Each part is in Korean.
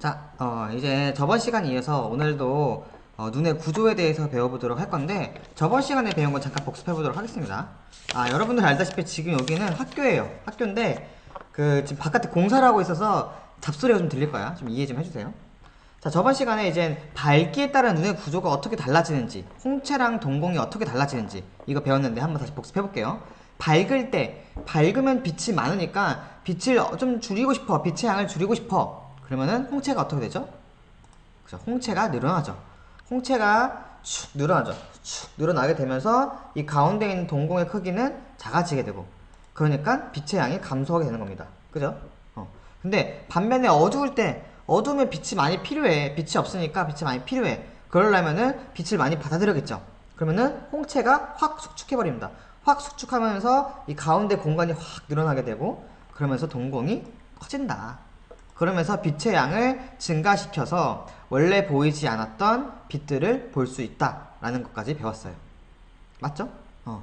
자, 어, 이제 저번 시간에 이어서 오늘도 어, 눈의 구조에 대해서 배워보도록 할 건데 저번 시간에 배운 건 잠깐 복습해보도록 하겠습니다. 아, 여러분들 알다시피 지금 여기는 학교예요. 학교인데 그 지금 바깥에 공사를 하고 있어서 잡소리가 좀 들릴 거야. 좀 이해 좀 해주세요. 자, 저번 시간에 이제 밝기에 따른 눈의 구조가 어떻게 달라지는지, 홍채랑 동공이 어떻게 달라지는지 이거 배웠는데 한번 다시 복습해볼게요. 밝을 때, 밝으면 빛이 많으니까 빛을 좀 줄이고 싶어, 빛의 양을 줄이고 싶어. 그러면은 홍채가 어떻게 되죠? 그죠? 홍채가 늘어나죠. 홍채가 축 늘어나죠. 축 늘어나게 되면서 이 가운데 있는 동공의 크기는 작아지게 되고, 그러니까 빛의 양이 감소하게 되는 겁니다. 그죠? 어. 근데 반면에 어두울 때 어두우면 빛이 많이 필요해. 빛이 없으니까 빛이 많이 필요해. 그러려면은 빛을 많이 받아들여겠죠. 그러면은 홍채가 확 수축해 버립니다. 확 수축하면서 이 가운데 공간이 확 늘어나게 되고 그러면서 동공이 커진다. 그러면서 빛의 양을 증가시켜서 원래 보이지 않았던 빛들을 볼 수 있다라는 것까지 배웠어요. 맞죠? 어.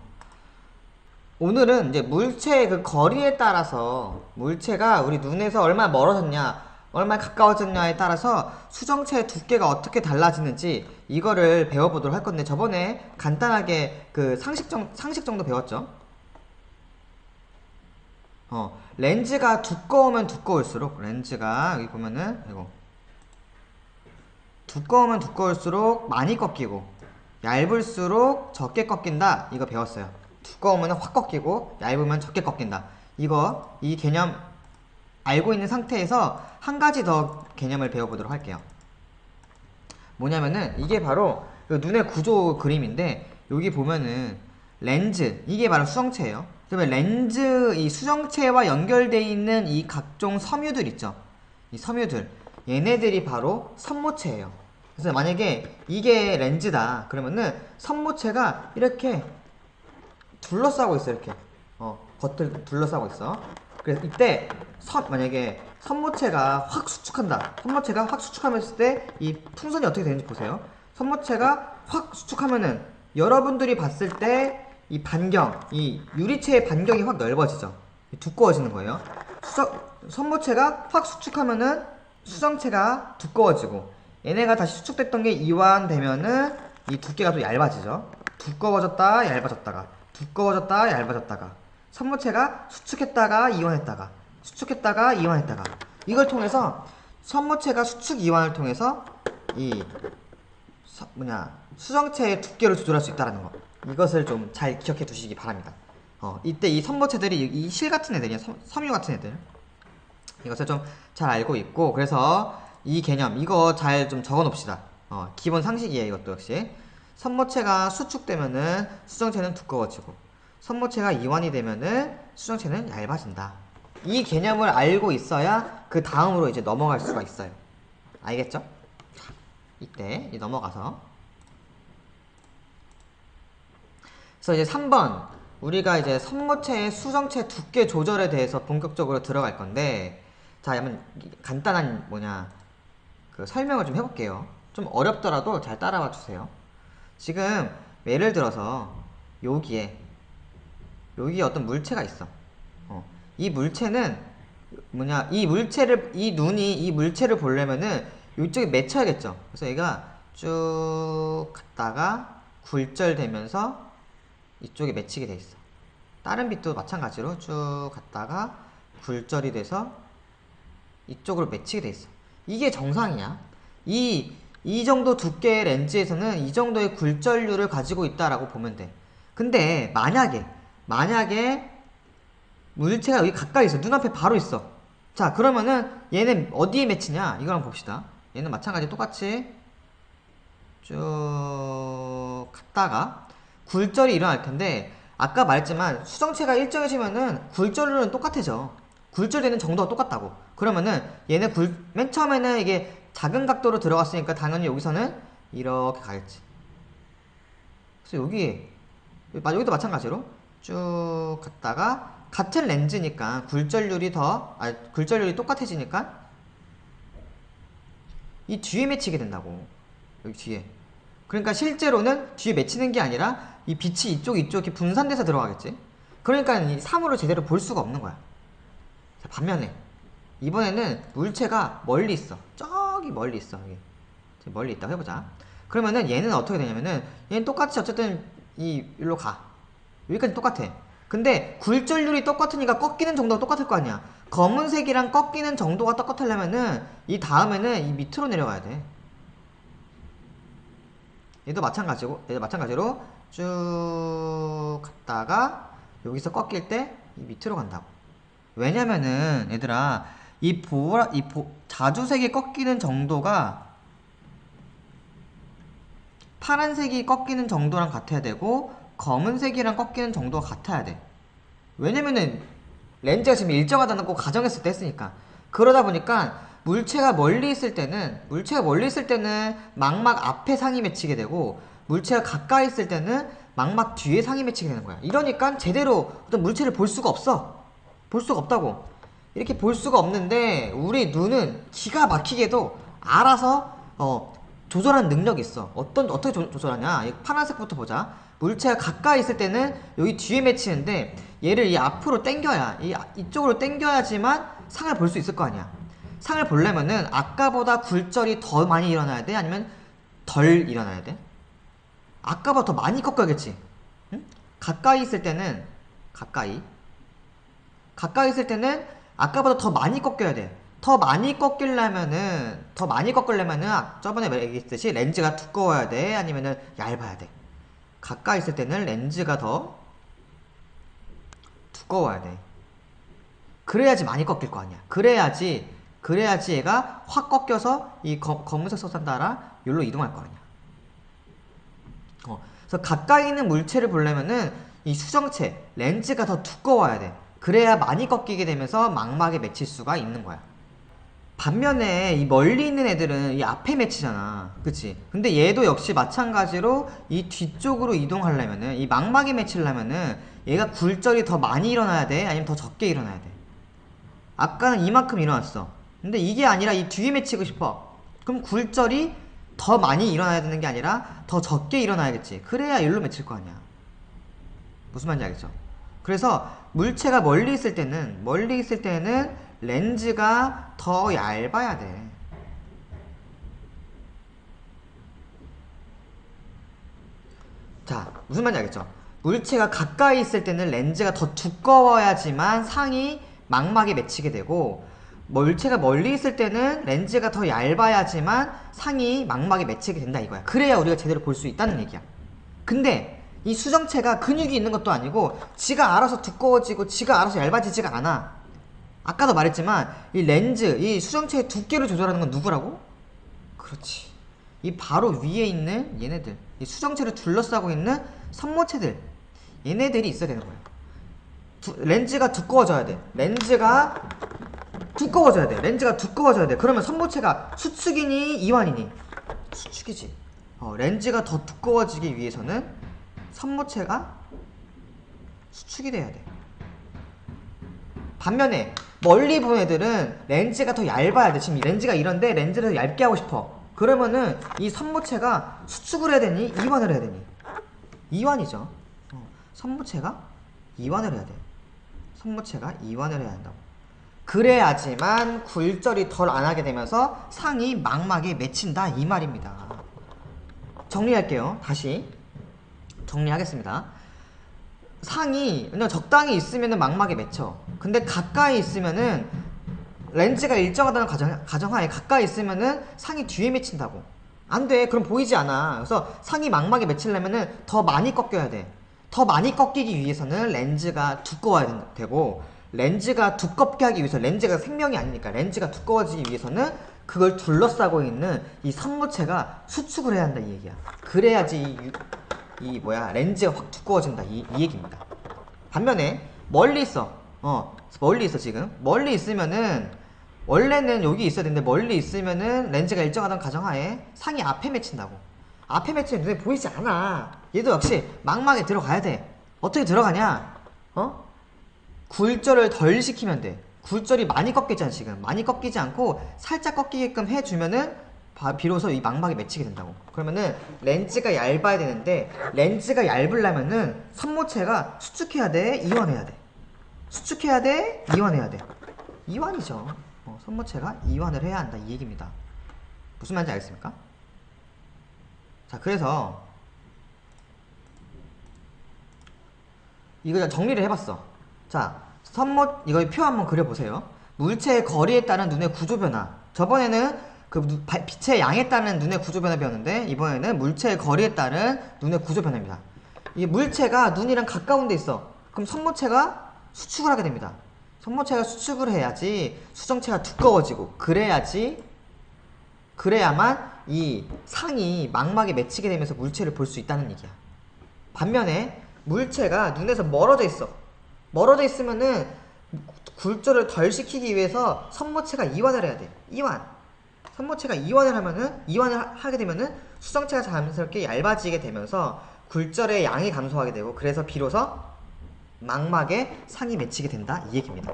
오늘은 이제 물체의 그 거리에 따라서 물체가 우리 눈에서 얼마나 멀어졌냐, 얼마나 가까워졌냐에 따라서 수정체의 두께가 어떻게 달라지는지 이거를 배워보도록 할 건데 저번에 간단하게 그 상식 정 상식 정도 배웠죠. 어 렌즈가 두꺼우면 두꺼울수록 렌즈가 여기 보면은 이거 두꺼우면 두꺼울수록 많이 꺾이고 얇을수록 적게 꺾인다. 이거 배웠어요. 두꺼우면 확 꺾이고 얇으면 적게 꺾인다. 이거 이 개념 알고 있는 상태에서 한 가지 더 개념을 배워보도록 할게요. 뭐냐면은 이게 바로 그 눈의 구조 그림인데 여기 보면은 렌즈 이게 바로 수정체예요. 그러면 렌즈 이 수정체와 연결돼 있는 이 각종 섬유들 있죠. 이 섬유들 얘네들이 바로 선모체예요. 그래서 만약에 이게 렌즈다 그러면은 선모체가 이렇게 둘러싸고 있어 이렇게 어 겉을 둘러싸고 있어. 그래서 이때 선 만약에 선모체가 확 수축한다. 선모체가 확 수축하면서 때 이 풍선이 어떻게 되는지 보세요. 선모체가 확 수축하면은 여러분들이 봤을 때 이 반경, 이 유리체의 반경이 확 넓어지죠. 두꺼워지는 거예요. 수정, 선모체가 확 수축하면은 수정체가 두꺼워지고 얘네가 다시 수축됐던 게 이완되면은 이 두께가 또 얇아지죠. 두꺼워졌다 얇아졌다가 두꺼워졌다 얇아졌다가 선모체가 수축했다가 이완했다가 수축했다가 이완했다가 이걸 통해서 선모체가 수축 이완을 통해서 이 서- 뭐냐 수정체의 두께를 조절할 수 있다라는 거 이것을 좀 잘 기억해 두시기 바랍니다. 어 이때 이 선모체들이 이 실 같은 애들이야 섬- 섬유 같은 애들 이것을 좀 잘 알고 있고 그래서 이 개념 이거 잘 좀 적어 놓읍시다. 어 기본 상식이에요 이것도 역시 선모체가 수축되면은 수정체는 두꺼워지고 선모체가 이완이 되면은 수정체는 얇아진다. 이 개념을 알고 있어야 그 다음으로 이제 넘어갈 수가 있어요. 알겠죠? 자, 이때 넘어가서 그래서 이제 3번 우리가 이제 선모체의 수정체 두께 조절에 대해서 본격적으로 들어갈 건데 자 한번 간단한 뭐냐 그 설명을 좀 해볼게요. 좀 어렵더라도 잘 따라와 주세요. 지금 예를 들어서 여기에 여기 어떤 물체가 있어. 어, 이 물체는 뭐냐 이 물체를 이 눈이 이 물체를 보려면은 이쪽에 맺혀야겠죠. 그래서 얘가 쭉 갔다가 굴절되면서 이쪽에 맺히게 돼 있어. 다른 빛도 마찬가지로 쭉 갔다가 굴절이 돼서 이쪽으로 맺히게 돼 있어. 이게 정상이야. 이, 이 정도 두께의 렌즈에서는 이 정도의 굴절률을 가지고 있다라고 보면 돼. 근데 만약에, 만약에 물체가 여기 가까이 있어. 눈앞에 바로 있어. 자, 그러면은 얘는 어디에 맺히냐? 이걸 한번 봅시다. 얘는 마찬가지 똑같이 쭉 갔다가 굴절이 일어날 텐데 아까 말했지만 수정체가 일정해지면은 굴절률은 똑같아져. 굴절되는 정도가 똑같다고. 그러면은 얘네 굴, 맨 처음에는 이게 작은 각도로 들어갔으니까 당연히 여기서는 이렇게 가겠지. 그래서 여기, 마- 여기도 마찬가지로 쭉 갔다가 같은 렌즈니까 굴절률이 더, 아, 굴절률이 똑같아지니까 이 뒤에 맺히게 된다고. 여기 뒤에. 그러니까 실제로는 뒤에 맺히는 게 아니라 이 빛이 이쪽 이쪽 이렇게 분산돼서 들어가겠지. 그러니까 이 사물을 제대로 볼 수가 없는 거야. 자, 반면에 이번에는 물체가 멀리 있어. 저기 멀리 있어. 여기 멀리 있다고 해보자. 그러면은 얘는 어떻게 되냐면은 얘는 똑같이 어쨌든 이 일로 가. 여기까지 똑같아. 근데 굴절률이 똑같으니까 꺾이는 정도가 똑같을 거 아니야. 검은색이랑 꺾이는 정도가 똑같으려면은 이 다음에는 이 밑으로 내려가야 돼. 얘도 마찬가지고 얘도 마찬가지로 쭉 갔다가 여기서 꺾일 때 이 밑으로 간다고. 왜냐면은 얘들아 이 보라 이 보, 자주색이 꺾이는 정도가 파란색이 꺾이는 정도랑 같아야 되고 검은색이랑 꺾이는 정도가 같아야 돼. 왜냐면은 렌즈가 지금 일정하다는 거 가정했을 때 했으니까. 그러다 보니까 물체가 멀리 있을 때는 물체가 멀리 있을 때는 망막 앞에 상이 맺히게 되고 물체가 가까이 있을 때는 망막 뒤에 상이 맺히게 되는 거야. 이러니까 제대로 어떤 물체를 볼 수가 없어. 볼 수가 없다고. 이렇게 볼 수가 없는데 우리 눈은 기가 막히게도 알아서 어, 조절하는 능력이 있어. 어떤 어떻게 조, 조절하냐. 이 파란색부터 보자. 물체가 가까이 있을 때는 여기 뒤에 맺히는데 얘를 이 앞으로 당겨야 이 이쪽으로 당겨야지만 상을 볼 수 있을 거 아니야. 상을 보려면은 아까보다 굴절이 더 많이 일어나야 돼? 아니면 덜 일어나야 돼 아까보다 더 많이 꺾여야겠지 응? 가까이 있을 때는 가까이 가까이 있을 때는 아까보다 더 많이 꺾여야 돼. 더 많이 꺾이려면은 더 많이 꺾으려면은 아, 저번에 얘기했듯이 렌즈가 두꺼워야 돼, 아니면은 얇아야 돼. 가까이 있을 때는 렌즈가 더 두꺼워야 돼. 그래야지 많이 꺾일 거 아니야. 그래야지 그래야지 얘가 확 꺾여서 이 검, 검은색 석산 따라 여기로 이동할 거 아니야. 어, 그래서 가까이 있는 물체를 보려면은 이 수정체 렌즈가 더 두꺼워야 돼. 그래야 많이 꺾이게 되면서 망막에 맺힐 수가 있는 거야. 반면에 이 멀리 있는 애들은 이 앞에 맺히잖아. 그치? 근데 얘도 역시 마찬가지로 이 뒤쪽으로 이동하려면은 이 망막에 맺히려면은 얘가 굴절이 더 많이 일어나야 돼? 아니면 더 적게 일어나야 돼? 아까는 이만큼 일어났어. 근데 이게 아니라 이 뒤에 맺히고 싶어. 그럼 굴절이 더 많이 일어나야 되는 게 아니라 더 적게 일어나야겠지. 그래야 일로 맺힐 거 아니야. 무슨 말인지 알겠죠? 그래서 물체가 멀리 있을 때는 멀리 있을 때는 렌즈가 더 얇아야 돼. 자, 무슨 말인지 알겠죠? 물체가 가까이 있을 때는 렌즈가 더 두꺼워야지만 상이 망막에 맺히게 되고 물체가 멀리 있을 때는 렌즈가 더 얇아야지만 상이 망막에 맺히게 된다 이거야. 그래야 우리가 제대로 볼 수 있다는 얘기야. 근데 이 수정체가 근육이 있는 것도 아니고 지가 알아서 두꺼워지고 지가 알아서 얇아지지가 않아. 아까도 말했지만 이 렌즈, 이 수정체의 두께를 조절하는 건 누구라고? 그렇지. 이 바로 위에 있는 얘네들. 이 수정체를 둘러싸고 있는 선모체들. 얘네들이 있어야 되는 거야. 두- 렌즈가 두꺼워져야 돼. 렌즈가 두꺼워져야 돼. 렌즈가 두꺼워져야 돼. 그러면 선모체가 수축이니 이완이니? 수축이지. 어, 렌즈가 더 두꺼워지기 위해서는 선모체가 수축이 돼야 돼. 반면에 멀리 보는 애들은 렌즈가 더 얇아야 돼. 지금 이 렌즈가 이런데 렌즈를 더 얇게 하고 싶어. 그러면은 이 선모체가 수축을 해야 되니 이완을 해야 되니? 이완이죠. 어, 선모체가 이완을 해야 돼. 선모체가 이완을 해야 한다고. 그래야지만 굴절이 덜 안 하게 되면서 상이 망막에 맺힌다 이 말입니다. 정리할게요. 다시 정리하겠습니다. 상이 그냥 적당히 있으면은 망막에 맺혀. 근데 가까이 있으면은 렌즈가 일정하다는 가정, 가정하에 가까이 있으면은 상이 뒤에 맺힌다고. 안 돼. 그럼 보이지 않아. 그래서 상이 망막에 맺히려면은 더 많이 꺾여야 돼. 더 많이 꺾이기 위해서는 렌즈가 두꺼워야 된- 되고 렌즈가 두껍게 하기 위해서 렌즈가 생명이 아니니까 렌즈가 두꺼워지기 위해서는 그걸 둘러싸고 있는 이 선모체가 수축을 해야 한다 이 얘기야. 그래야지 이, 유- 이 뭐야 렌즈가 확 두꺼워진다 이, 이 얘기입니다. 반면에 멀리 있어. 어 멀리 있어 지금. 멀리 있으면은 원래는 여기 있어야 되는데 멀리 있으면은 렌즈가 일정하던 가정하에 상이 앞에 맺힌다고. 앞에 맺히면 눈에 보이지 않아. 얘도 역시 망막에 들어가야 돼. 어떻게 들어가냐? 어? 굴절을 덜 시키면 돼. 굴절이 많이 꺾이잖아 지금. 많이 꺾이지 않고 살짝 꺾이게끔 해주면은 바- 비로소 이 망막에 맺히게 된다고. 그러면은 렌즈가 얇아야 되는데 렌즈가 얇으려면은 선모체가 수축해야 돼, 이완해야 돼. 수축해야 돼, 이완해야 돼. 이완이죠. 어, 선모체가 이완을 해야 한다 이 얘기입니다. 무슨 말인지 알겠습니까? 자, 그래서 이거 정리를 해봤어. 자, 선모 이거 표 한번 그려보세요. 물체의 거리에 따른 눈의 구조 변화. 저번에는 그 빛의 양에 따른 눈의 구조 변화 배웠는데 이번에는 물체의 거리에 따른 눈의 구조 변화입니다. 이 물체가 눈이랑 가까운 데 있어. 그럼 선모체가 수축을 하게 됩니다. 선모체가 수축을 해야지 수정체가 두꺼워지고 그래야지 그래야만 이 상이 망막에 맺히게 되면서 물체를 볼 수 있다는 얘기야. 반면에 물체가 눈에서 멀어져 있어. 멀어져 있으면은 굴절을 덜 시키기 위해서 선모체가 이완을 해야 돼. 이완. 선모체가 이완을 하면은 이완을 하- 하게 되면은 수정체가 자연스럽게 얇아지게 되면서 굴절의 양이 감소하게 되고 그래서 비로소 망막에 상이 맺히게 된다 이 얘기입니다.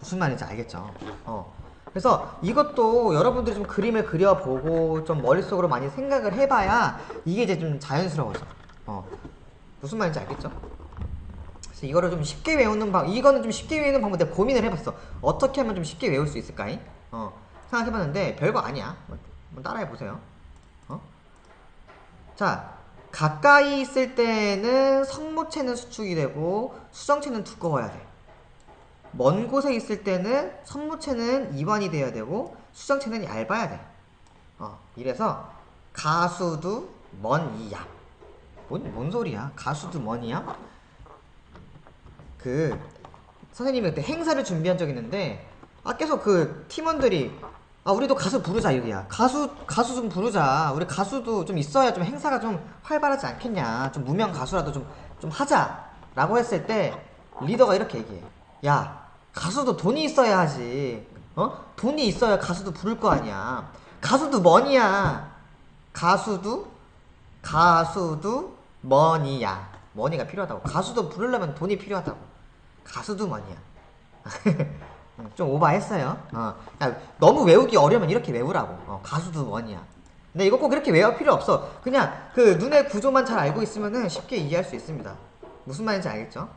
무슨 말인지 알겠죠? 어. 그래서 이것도 여러분들이 좀 그림을 그려보고 좀 머릿속으로 많이 생각을 해봐야 이게 이제 좀 자연스러워져. 어. 무슨 말인지 알겠죠? 그래서 이거를 좀 쉽게 외우는 방, 이거는 좀 쉽게 외우는 방법 내가 고민을 해봤어. 어떻게 하면 좀 쉽게 외울 수 있을까잉? 어. 생각해봤는데 별거 아니야. 한번, 한번 따라해보세요. 어? 자, 가까이 있을 때는 성모체는 수축이 되고 수정체는 두꺼워야 돼. 먼 곳에 있을 때는 선무체는 이완이 돼야 되고 수정체는 얇아야 돼. 어, 이래서 가수도 먼 이야. 뭔, 뭔 소리야? 가수도 먼 이야? 그 선생님이 그때 행사를 준비한 적 있는데 아 계속 그 팀원들이 아 우리도 가수 부르자 이거야. 가수 가수 좀 부르자. 우리 가수도 좀 있어야 좀 행사가 좀 활발하지 않겠냐. 좀 무명 가수라도 좀 좀 하자라고 했을 때 리더가 이렇게 얘기해. 야 가수도 돈이 있어야 하지. 어? 돈이 있어야 가수도 부를 거 아니야. 가수도 머니야. 가수도 가수도 머니야. 머니가 필요하다고. 가수도 부르려면 돈이 필요하다고. 가수도 머니야. 좀 오바했어요. 어. 야, 너무 외우기 어려우면 이렇게 외우라고. 어, 가수도 머니야. 근데 이거 꼭 이렇게 외울 필요 없어. 그냥 그 눈의 구조만 잘 알고 있으면은 쉽게 이해할 수 있습니다. 무슨 말인지 알겠죠?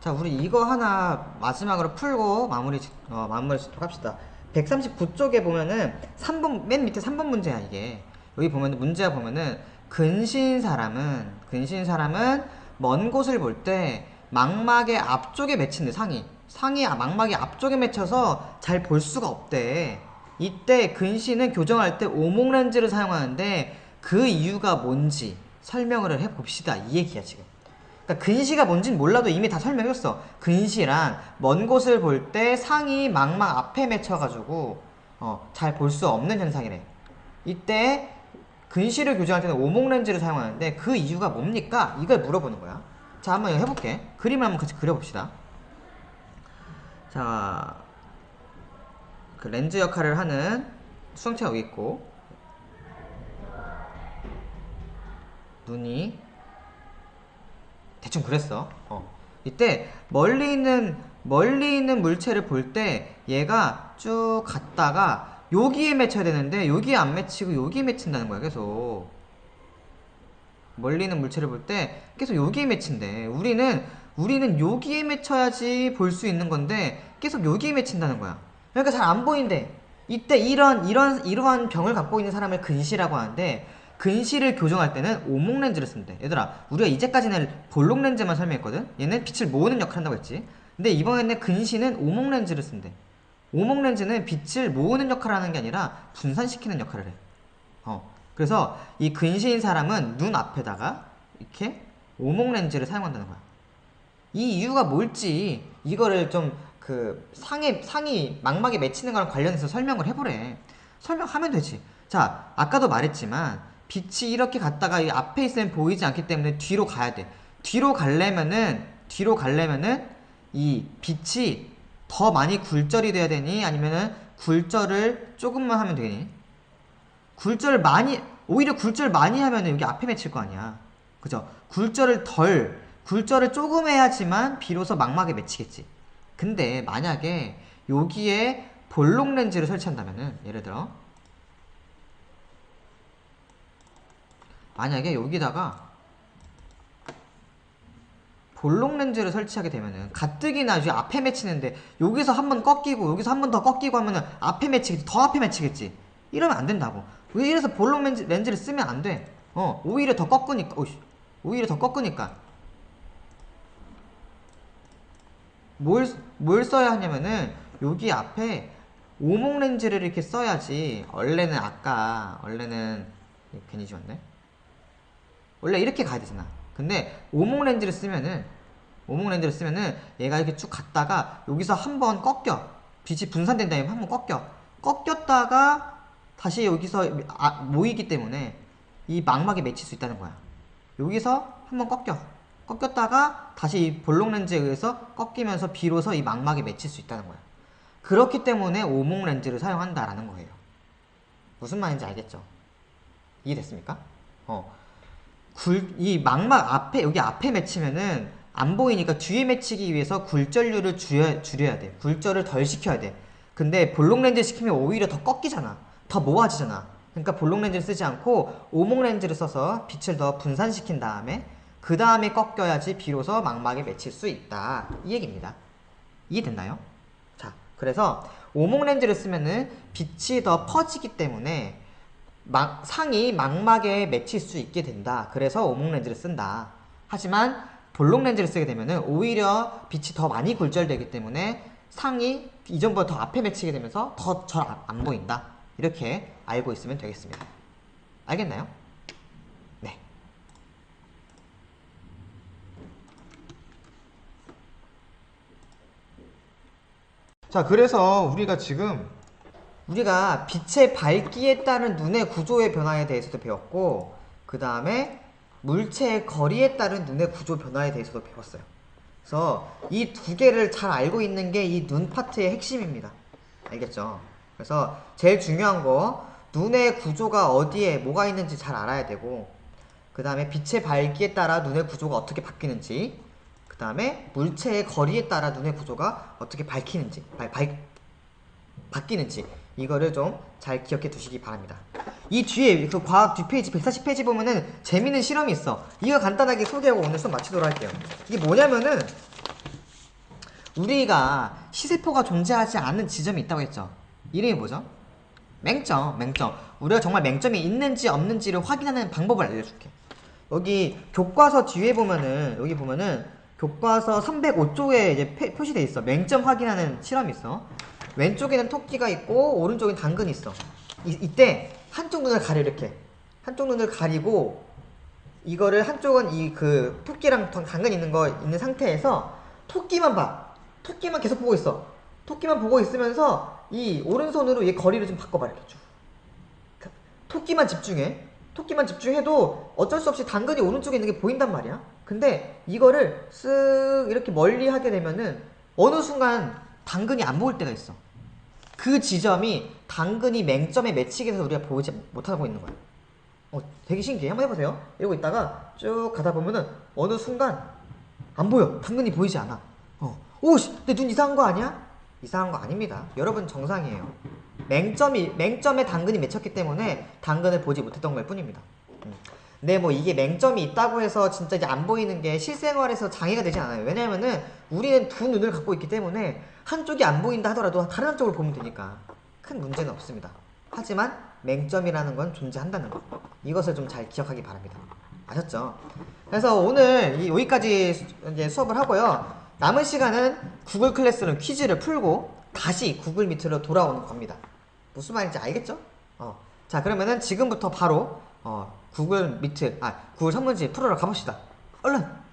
자, 우리 이거 하나 마지막으로 풀고 마무리 짓- 어, 마무리 짓도록 합시다. 139쪽에 보면은 3번 맨 밑에 3번 문제야 이게. 여기 보면 문제가 보면은 근신 사람은 근신 사람은 먼 곳을 볼때 망막의 앞쪽에 맺힌대 상이 상이 망막의 앞쪽에 맺혀서 잘 볼 수가 없대. 이때 근신은 교정할 때 오목 렌즈를 사용하는데 그 이유가 뭔지 설명을 해 봅시다. 이 얘기야 지금. 그러니까 근시가 뭔진 몰라도 이미 다 설명했어. 근시랑 먼 곳을 볼 때 상이 망막 앞에 맺혀가지고 어, 잘 볼 수 없는 현상이래. 이때 근시를 교정할 때는 오목 렌즈를 사용하는데 그 이유가 뭡니까? 이걸 물어보는 거야. 자, 한번 해볼게. 그림을 한번 같이 그려봅시다. 자, 그 렌즈 역할을 하는 수정체가 여기 있고 눈이 대충 그랬어. 어. 이때 멀리 있는 멀리 있는 물체를 볼 때 얘가 쭉 갔다가 여기에 맺혀야 되는데 여기에 안 맺히고 여기에 맺힌다는 거야 계속. 멀리 있는 물체를 볼 때 계속 여기에 맺힌대. 우리는 우리는 여기에 맺혀야지 볼 수 있는 건데 계속 여기에 맺힌다는 거야. 그러니까 잘 안 보인대. 이때 이런 이런 이러한 병을 갖고 있는 사람을 근시라고 하는데 근시를 교정할 때는 오목 렌즈를 쓴대. 얘들아, 우리가 이제까지는 볼록 렌즈만 설명했거든. 얘는 빛을 모으는 역할을 한다고 했지. 근데 이번에는 근시는 오목 렌즈를 쓴대. 오목 렌즈는 빛을 모으는 역할을 하는 게 아니라 분산시키는 역할을 해. 어. 그래서 이 근시인 사람은 눈 앞에다가 이렇게 오목 렌즈를 사용한다는 거야. 이 이유가 뭘지 이거를 좀 그 상에 상이 망막에 맺히는 거랑 관련해서 설명을 해보래. 설명하면 되지. 자, 아까도 말했지만 빛이 이렇게 갔다가 이 앞에 있으면 보이지 않기 때문에 뒤로 가야 돼. 뒤로 가려면은 뒤로 가려면은 이 빛이 더 많이 굴절이 돼야 되니 아니면은 굴절을 조금만 하면 되니? 굴절을 많이 오히려 굴절 많이 하면은 여기 앞에 맺힐 거 아니야. 그죠? 굴절을 덜 굴절을 조금 해야지만 비로소 망막에 맺히겠지. 근데 만약에 여기에 볼록 렌즈를 설치한다면은 예를 들어 만약에 여기다가 볼록 렌즈를 설치하게 되면은 가뜩이나 이제 앞에 맺히는데 여기서 한 번 꺾이고 여기서 한 번 더 꺾이고 하면은 앞에 맺히겠지 더 앞에 맺히겠지 이러면 안 된다고. 왜 이래서 볼록 렌즈, 렌즈를 쓰면 안 돼. 어, 오히려 더 꺾으니까, 오이씨, 오히려 더 꺾으니까. 뭘, 뭘 써야 하냐면은, 여기 앞에 오목 렌즈를 이렇게 써야지. 원래는 아까, 원래는, 괜히 지웠네? 원래 이렇게 가야 되잖아. 근데 오목 렌즈를 쓰면은, 오목 렌즈를 쓰면은, 얘가 이렇게 쭉 갔다가, 여기서 한번 꺾여. 빛이 분산된 다음에 한번 꺾여. 꺾였다가, 다시 여기서 아, 모이기 때문에, 이 망막에 맺힐 수 있다는 거야. 여기서 한번 꺾여. 꺾였다가 다시 이 볼록 렌즈에 의해서 꺾이면서 비로소 이 망막에 맺힐 수 있다는 거야. 그렇기 때문에 오목 렌즈를 사용한다라는 거예요. 무슨 말인지 알겠죠? 이해됐습니까? 어. 굴, 이 망막 앞에, 여기 앞에 맺히면은 안 보이니까 뒤에 맺히기 위해서 굴절률을 줄여, 줄여야 돼. 굴절을 덜 시켜야 돼. 근데 볼록 렌즈 시키면 오히려 더 꺾이잖아. 더 모아지잖아. 그러니까 볼록 렌즈를 쓰지 않고 오목 렌즈를 써서 빛을 더 분산시킨 다음에 그 다음에 꺾여야지 비로소 망막에 맺힐 수 있다. 이 얘기입니다. 이해됐나요? 자, 그래서 오목 렌즈를 쓰면은 빛이 더 퍼지기 때문에 막, 상이 망막에 맺힐 수 있게 된다. 그래서 오목 렌즈를 쓴다. 하지만 볼록 렌즈를 쓰게 되면은 오히려 빛이 더 많이 굴절되기 때문에 상이 이전보다 더 앞에 맺히게 되면서 더 잘 안 보인다. 이렇게 알고 있으면 되겠습니다. 알겠나요? 네. 자, 그래서 우리가 지금 우리가 빛의 밝기에 따른 눈의 구조의 변화에 대해서도 배웠고 그 다음에 물체의 거리에 따른 눈의 구조 변화에 대해서도 배웠어요. 그래서 이 두 개를 잘 알고 있는 게 이 눈 파트의 핵심입니다. 알겠죠? 그래서 제일 중요한 거 눈의 구조가 어디에 뭐가 있는지 잘 알아야 되고 그 다음에 빛의 밝기에 따라 눈의 구조가 어떻게 바뀌는지 그 다음에 물체의 거리에 따라 눈의 구조가 어떻게 밝히는지 발, 발, 바뀌는지 이거를 좀 잘 기억해 두시기 바랍니다. 이 뒤에 그 과학 뒷페이지 140페이지 보면은 재밌는 실험이 있어. 이거 간단하게 소개하고 오늘 수업 마치도록 할게요. 이게 뭐냐면은 우리가 시세포가 존재하지 않는 지점이 있다고 했죠. 이름이 뭐죠? 맹점, 맹점. 우리가 정말 맹점이 있는지 없는지를 확인하는 방법을 알려줄게. 여기 교과서 뒤에 보면은 여기 보면은 교과서 305쪽에 이제 표- 표시돼 있어. 맹점 확인하는 실험이 있어. 왼쪽에는 토끼가 있고 오른쪽엔 당근이 있어. 이, 이때 한쪽 눈을 가려 이렇게. 한쪽 눈을 가리고 이거를 한쪽은 이 그 토끼랑 당- 당근 있는 거 있는 상태에서 토끼만 봐. 토끼만 계속 보고 있어. 토끼만 보고 있으면서 이 오른손으로 얘 거리를 좀 바꿔봐 이렇게 쭉. 그 토끼만 집중해. 토끼만 집중해도 어쩔 수 없이 당근이 오른쪽에 있는 게 보인단 말이야. 근데 이거를 쓱 이렇게 멀리 하게 되면은 어느 순간 당근이 안 보일 때가 있어. 그 지점이 당근이 맹점에 맺히게 돼서 우리가 보지 못하고 있는 거야. 어, 되게 신기해. 한번 해보세요. 이러고 있다가 쭉 가다 보면은 어느 순간 안 보여. 당근이 보이지 않아. 어, 오씨, 내 눈 이상한 거 아니야? 이상한 거 아닙니다. 여러분 정상이에요. 맹점이 맹점에 당근이 맺혔기 때문에 당근을 보지 못했던 걸 뿐입니다. 음. 근데 뭐 이게 맹점이 있다고 해서 진짜 이제 안 보이는 게 실생활에서 장애가 되지 않아요. 왜냐면은 우리는 두 눈을 갖고 있기 때문에 한쪽이 안 보인다 하더라도 다른 한쪽을 보면 되니까 큰 문제는 없습니다. 하지만 맹점이라는 건 존재한다는 거. 이것을 좀 잘 기억하기 바랍니다. 아셨죠? 그래서 오늘 이 여기까지 수- 이제 수업을 하고요. 남은 시간은 구글 클래스룸 퀴즈를 풀고 다시 구글 미트로 돌아오는 겁니다. 무슨 말인지 알겠죠? 어. 자, 그러면은 지금부터 바로 어, 구글 미트, 아, 구글 선문지 풀으러 가봅시다. 얼른!